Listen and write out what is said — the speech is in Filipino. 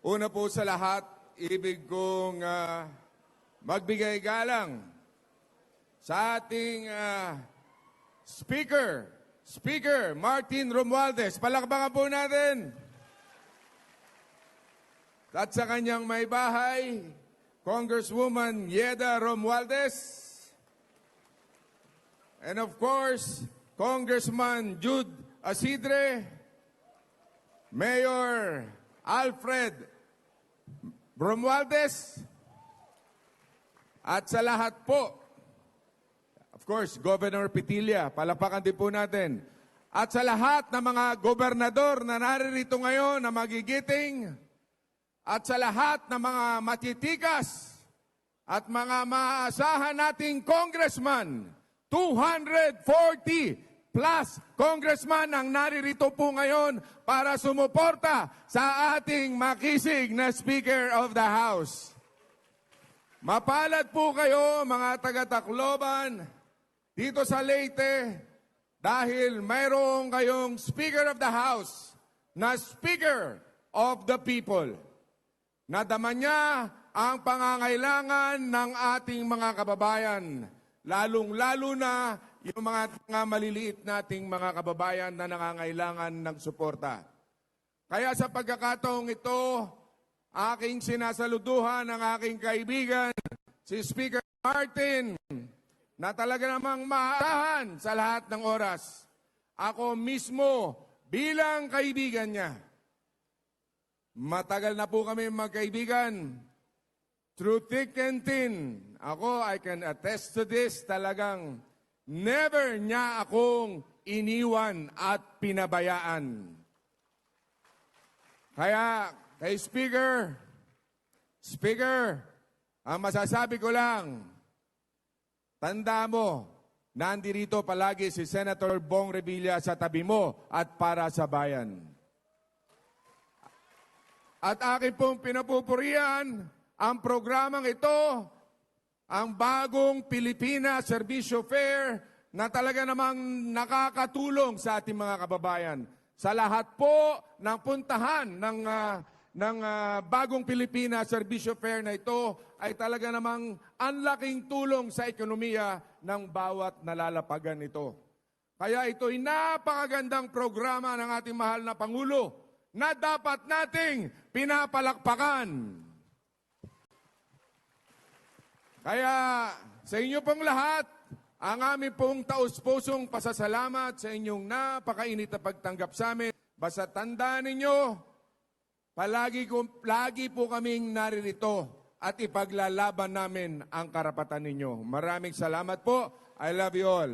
Una po sa lahat, ibig kong ah, magbigay galang sa ating ah, Speaker, Speaker Martin Romualdez. Palakpakan po natin. At sa kanyang may bahay, Congresswoman Yeda Romualdez. And of course, Congressman Jude Asidre, Mayor Alfred Romualdez, at sa lahat po, of course, Governor Pitilla, palapakan din po natin. At sa lahat ng mga gobernador na naririto ngayon na magigiting, at sa lahat ng mga matitikas at mga maaasahan nating congressman, 240 plus congressman ang naririto po ngayon para sumuporta sa ating makisig na Speaker of the House. Mapalad po kayo mga taga-Tacloban dito sa Leyte dahil mayroong kayong Speaker of the House na Speaker of the People. Nadama niya ang pangangailangan ng ating mga kababayan, lalong-lalo na yung mga, mga maliliit nating mga kababayan na nangangailangan ng suporta. Kaya sa pagkakataong ito, aking sinasaluduhan ang aking kaibigan, si Speaker Martin, na talaga namang maasahan sa lahat ng oras. Ako mismo bilang kaibigan niya. Matagal na po kami magkaibigan. Through thick and thin, ako, I can attest to this, talagang never niya akong iniwan at pinabayaan. Kaya, kay Speaker, Speaker, ang masasabi ko lang, tanda mo, nandirito palagi si Senator Bong Revilla sa tabi mo at para sa bayan. At akin pong pinapupurian ang programang ito, ang bagong Pilipina Servisyo Fair na talaga namang nakakatulong sa ating mga kababayan. Sa lahat po ng puntahan ng, ah, ng ah, bagong Pilipina Servisyo Fair na ito ay talaga namang ang laking tulong sa ekonomiya ng bawat nalalapagan ito. Kaya ito'y napakagandang programa ng ating mahal na Pangulo na dapat nating pinapalakpakan. Kaya sa inyo pong lahat, ang aming pong taus-pusong pasasalamat sa inyong napakainit na pagtanggap sa amin. Basta tandaan ninyo, palagi, ko, lagi po kaming naririto at ipaglalaban namin ang karapatan ninyo. Maraming salamat po. I love you all.